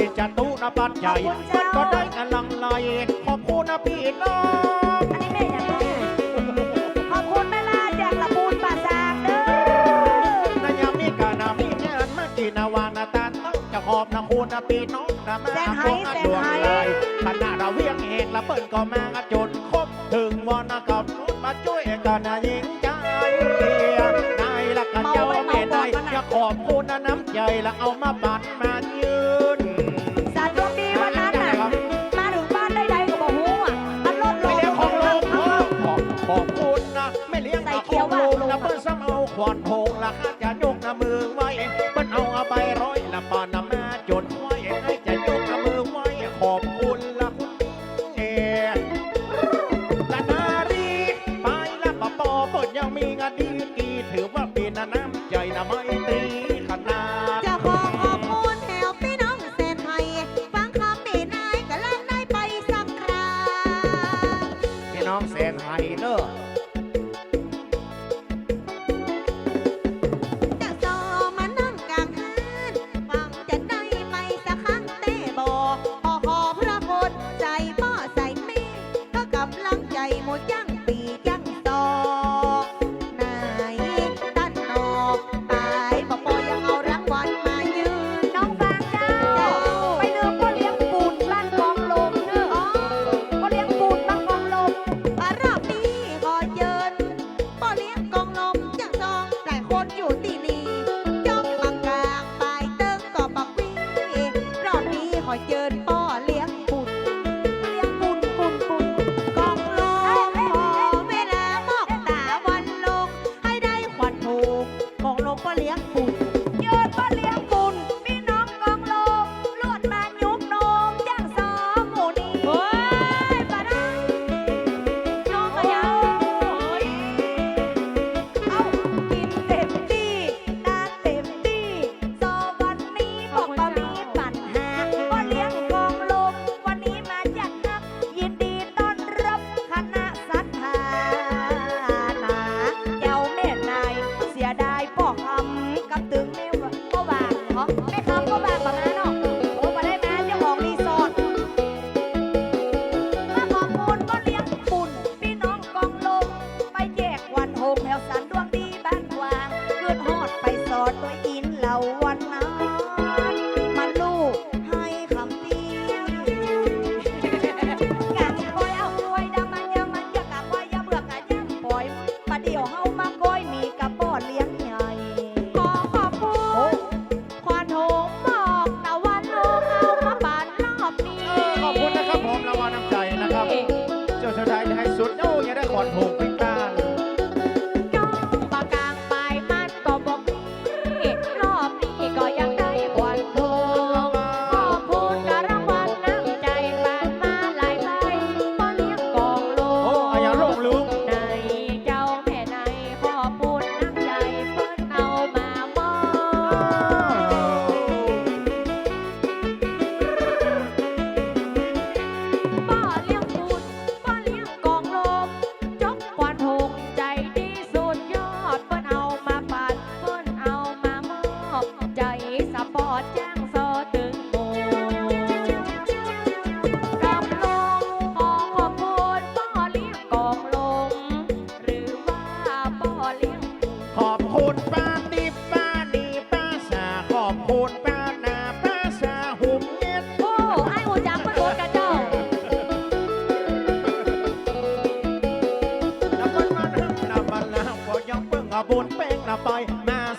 ริจตุนปัจจัยมันก็ได้กำลังไหลขอบคุณนะพี่น้องอันนี้แม่อยากรู้ขอบคุณแม่ลาจากละพูนป่าซางเด้อนะยามนี้ก็นำมีงานมากินวานตันต้องจะหอบนะคุณนะพี่น้องนะมาขอดวงไหลขณะเราเวียงเหตุละเปิ้นก็มาจนครบถึงวันกับนุษมาช่วยกันนะยิงใจนายละกันเจ้าเมตไดจะขอบคุณนน้ำใจละเอามาบัดมา ขอบคุณนะ ไม่เลี้ยงใส่เกี๊ยวว่งนะเปิ้นซ้ำเอาขวานโพงละข้าจะยกนะมือไว้เปิ้นเอาเอาไปร้อยละปอนนะแม่จนไว้ให้จะยกนะมือไว้ขอบคุณละคุณเอละนารีไปละปะปอเปิ้นยังมีงานดีกีถือว่าเป็นน้ำใจนะไม่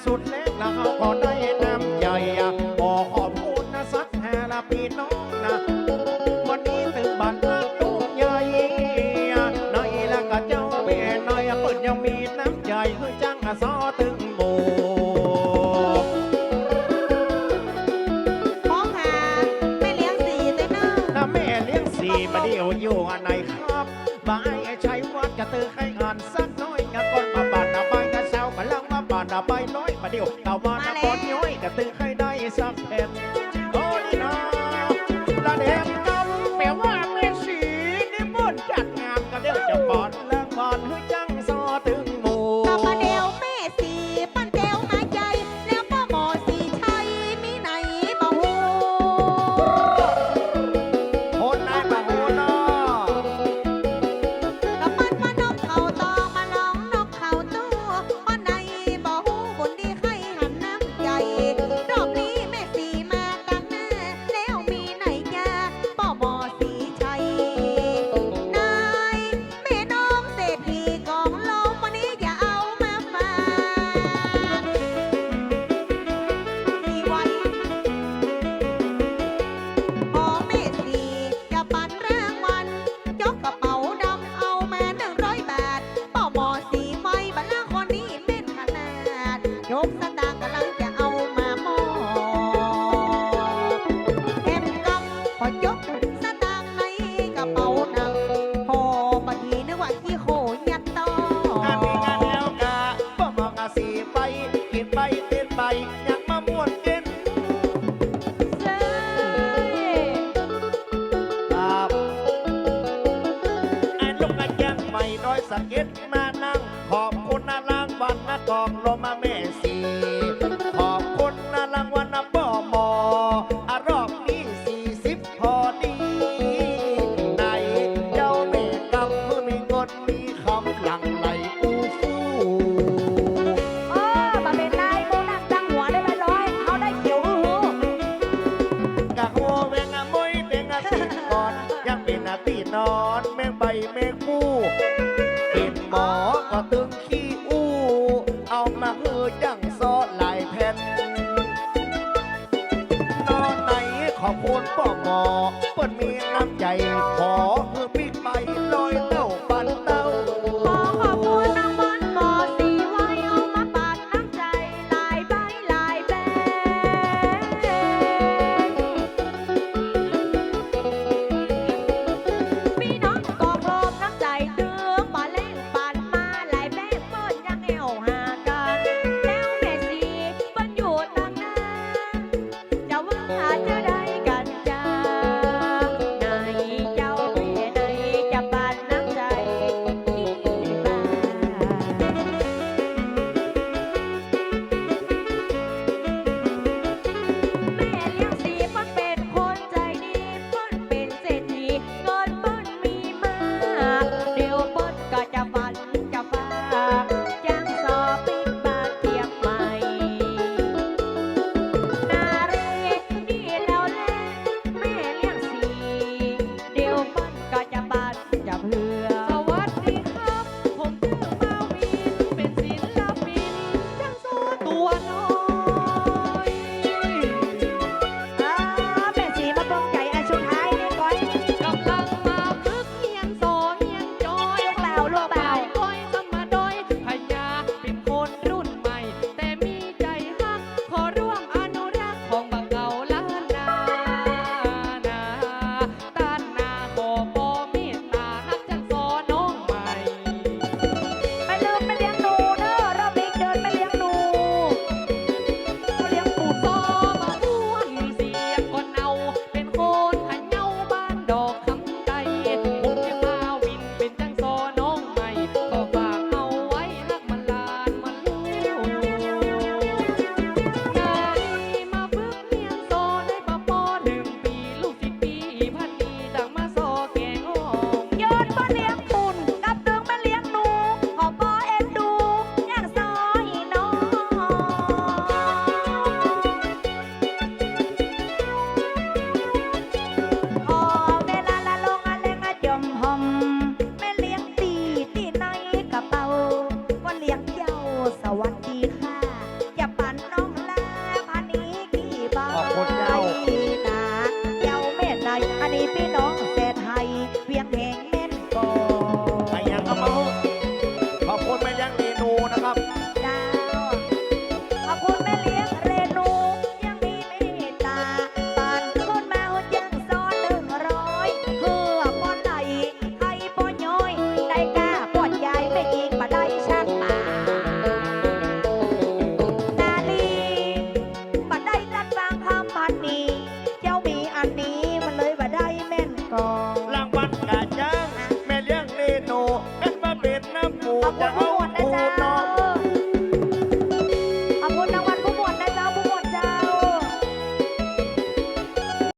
สุดเล็กแล้วขาก็ได้น้ำใหญ่บอกขอบคุณนะสักแห่ละพี่น้องนะ วันนี้ถึงบ้านน้ำตุ้งใหญ่หนล้วกะเจ้าเบียหน่อยเปิดยังมีน้ำใจญ่เฮ้จังอซอตึงหมู่องหาแม่เลี้ยงสี่เตัวน้องนะแม่เลี้ยงสี่มาเดียวอยู่อันไหนครับบายใช้วัดกะตื้อใคร ใบน้อยประเดี๋ยวเต่ามาละบอนย้อยกระตือใครได้สักแผ่น 아홉 살 นอนแมงใบแมงมูเปิดหมอก็ตึงขี้อู้ เอามาเฮอจังซอหลายแผ่นนอนในขอบคุณป้อหมอเปิ้มีน้ำใจ